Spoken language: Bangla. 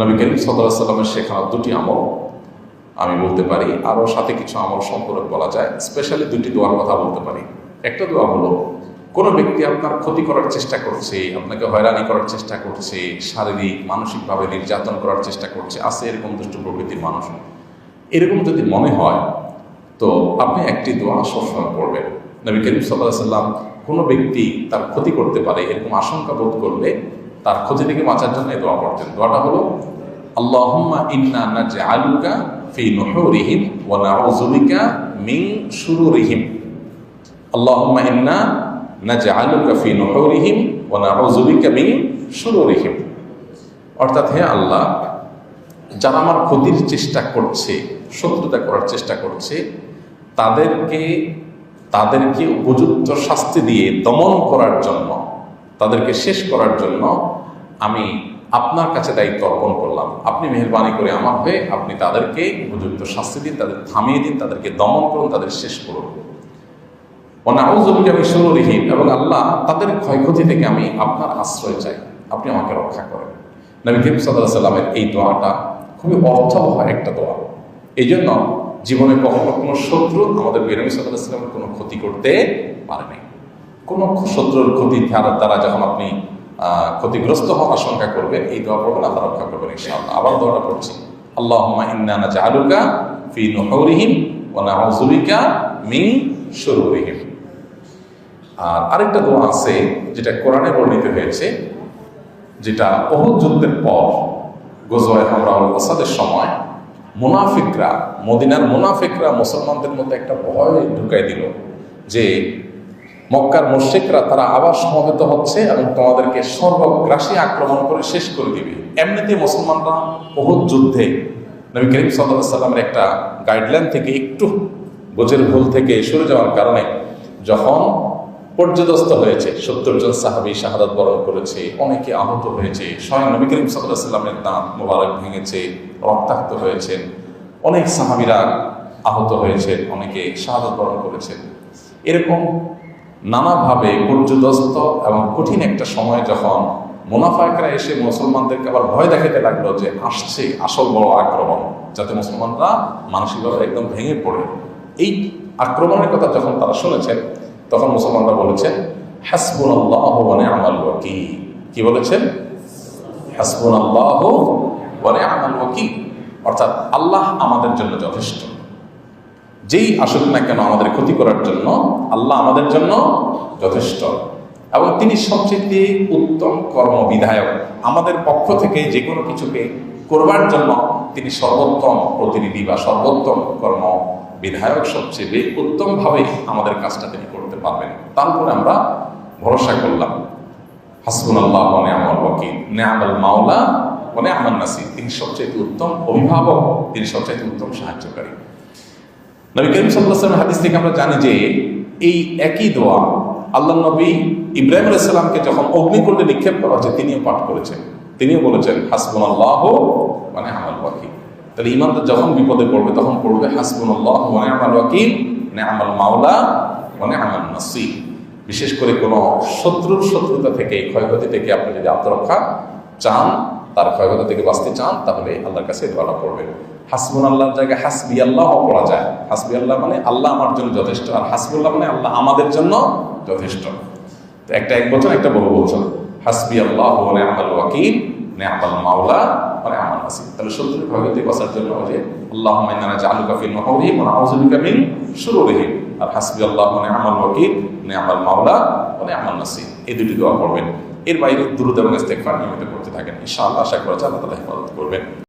নবী করিম সাল্লাহ সাল্লামের শেখানো দুটি আমল, আমি বলতে পারি, আরও সাথে কিছু আমল সম্পর্কে বলা যায়, স্পেশালি দুটি দোয়ার কথা বলতে পারি। একটা দোয়া হলো, কোনো ব্যক্তি আপনার ক্ষতি করার চেষ্টা করছে, আপনাকে হয়রানি করার চেষ্টা করছে, শারীরিক, মানসিকভাবে নির্যাতন করার চেষ্টা করছে, আছে এরকম দুষ্ট প্রকৃতির মানুষ। এরকম যদি মনে হয়, তো আপনি একটি দোয়া সবসময় পড়বেন। নবী করিম সাল্লাহ সাল্লাম কোনো ব্যক্তি তার ক্ষতি করতে পারে, এরকম আশঙ্কা বোধ করলে তার ক্ষতি থেকে বাঁচার জন্য এই দোয়া পড়তেন। দোয়াটা হলো, আল্লাহুম্মা ইন্না নাজআলুকা ফি নুহুরিহিম ওয়া নাউযুবিকা মিন শুরুরিহিম। আল্লাহুম্মা ইন্না নাজআলুকা ফি নুহুরিহিম ওয়া নাউযুবিকা মিন শুরুরিহিম। অর্থাৎ হে আল্লাহ, যারা আমার ক্ষতির চেষ্টা করছে, শত্রুতা করার চেষ্টা করছে, তাদেরকে তাদেরকে উপযুক্ত শাস্তি দিয়ে দমন করার জন্য তাদেরকে শেষ করার জন্য আমি আপনার কাছে দায়িত্ব অর্পণ করলাম। আপনি মেহরবানি করে আমার হয়ে আপনি তাদেরকে উপযুক্ত শাস্তি দিন, তাদের থামিয়ে দিন, তাদেরকে দমন করুন, তাদের শেষ করুন। আমি এবং আল্লাহ তাদের ক্ষয়ক্ষতি থেকে আমি আপনার আশ্রয় চাই। আপনি আমাকে রক্ষা করেন। নবী করিম সাল্লামের এই দোয়াটা খুবই অর্থবহ একটা দোয়া। এই জন্য জীবনে কখনো কোনো শত্রু আমাদের বেরমি সাল্লাহ সাল্লামের কোনো ক্ষতি করতে পারে নাই। কোনো শত্রুর ক্ষতি দ্বারা যখন আপনি ক্ষতিগ্রস্ত হওয়ার আশঙ্কা করবেন, এই দোয়া পড়বেন, আল্লাহ রক্ষা করবেন ইনশাআল্লাহ। আবার দোয়াটা পড়ছি। আল্লাহুম্মা ইন্না নাজআলুকা ফি নুহুরিহিম ওয়া নাউযুবিকা মিন শুরুরিহিম আর আরেকটা দোয়া আছে, যেটা কোরআনে বর্ণিত হয়েছে, যেটা বহু যুদ্ধের পর গোজওয়ায় হামরাউল আসাদের সময় মুনাফিকরা, মদিনার মুনাফিকরা মুসলমানদের মধ্যে একটা ভয় ঢুকাই দিল যে মক্কার মুশ্রিকরা তারা আবার সমবেত হচ্ছে এবং তোমাদেরকে সর্বগ্রাসী আক্রমণ করে শেষ করে দিবে। এমনিতে মুসলমানরা বহুত যুদ্ধে। নবী করিম সাল্লামের একটা গাইডলাইন থেকে একটু গোজের ভুল থেকে সরে যাওয়ার কারণে যখন পর্যদস্ত হয়েছে, সত্তর জন সাহাবি শাহাদাত বরণ করেছে, অনেকে আহত হয়েছে, স্বয়ং নবী করিম সাল্লামের দাঁত মোবারক ভেঙেছে, রক্তাক্ত হয়েছেন, অনেক সাহাবিরা আহত হয়েছেন, অনেকে শাহাদাত বরণ করেছেন। এরকম নানাভাবে পর্যদস্ত এবং কঠিন একটা সময় যখন মুনাফায়করা এসে মুসলমানদেরকে আবার ভয় দেখাতে লাগল যে আসছে আসল বড় আক্রমণ, যাতে মুসলমানরা মানসিকভাবে একদম ভেঙে পড়ে। এই আক্রমণের কথা যখন তারা শুনেছেন, তখন মুসলমানরা বলেছেন হাসবুন আল্লাহ মানে আমাল কি কি বলেছেন? হাসবুন আল্লাহ মানে আমাল কি অর্থাৎ আল্লাহ আমাদের জন্য যথেষ্ট। যেই আসুক না কেন আমাদের ক্ষতি করার জন্য আল্লাহ আমাদের জন্য যথেষ্ট। এবং তিনি সবচেয়ে উত্তম কর্মবিধায়ক। আমাদের পক্ষ থেকে যে কোনো কিছুকে করবার জন্য তিনি সর্বোত্তম প্রতিনিধি বা সর্বোত্তম কর্ম বিধায়ক সবচেয়ে উত্তমভাবে আমাদের কাজটা তিনি করতে পারবেন। তার উপরে আমরা ভরসা করলাম। হাসবুন আল্লাহ মনে আমল ওয়াকিল। নেআমাল মাওলা মনে আমার নাসি তিনি সবচেয়ে উত্তম অভিভাবক, তিনি সবচেয়ে উত্তম সাহায্যকারী। নবী করিম সাল্লাহ হাদিস থেকে আমরা জানি যে এই একই দোয়া আল্লাহ নবী ইব্রাহিম আলাইসাল্লামকে যখন অগ্নিকুণ্ডে নিক্ষেপ করা হচ্ছে, তিনিও পাঠ করেছেন। তিনিও বলেছেন হাসবুন আল্লাহ মানে আমার ওয়াকিল। তাহলে ইমানদার যখন বিপদে পড়বে, তখন পড়বে হাসবুন আল্লাহ মানে আমার ওয়াকিল। মানে আমার মাওলা মানে আমার নাসি বিশেষ করে কোনো শত্রুর শত্রুতা থেকে ক্ষয়ক্ষতি থেকে আপনি যদি আত্মরক্ষা চান, তার ক্ষয়ক্ষতি থেকে বাঁচতে চান, তাহলে আল্লাহর কাছে দোয়াটা পড়বেন। হাসবুন আল্লাহর জায়গায় হাসবি আল্লাহ পড়া যায়। হাসবি আল্লাহ মানে আল্লাহ আমার জন্য যথেষ্ট আর হাসবুল্লাহ মানে আল্লাহ আমাদের জন্য যথেষ্ট। তো একটা এক বছর, একটা বহু বছর। হাসবি আল্লাহ মানে আমার ওয়াকিল নেহামাল মাওলা মানে আমার নাসির তাহলে শত্রুর ক্ষয়ক্ষতি বাঁচার জন্য যে আল্লাহ মাইনানা জালু কাফিন নহরিহিম ওয়া আউযুবিকা মিন শুরুরিহিম। আর হাসবি আল্লাহ মানে আমার ওয়াকিল নেহামাল মাওলা মানে আমার নাসির এই দুটি দোয়া পড়বেন। এর বাইরে দ্রুত এবং ইস্তেগফার নিয়মিত করতে থাকেন। ইনশাআল্লাহ, আশা করা যায় আল্লাহ তাআলা হেফাজত করবেন।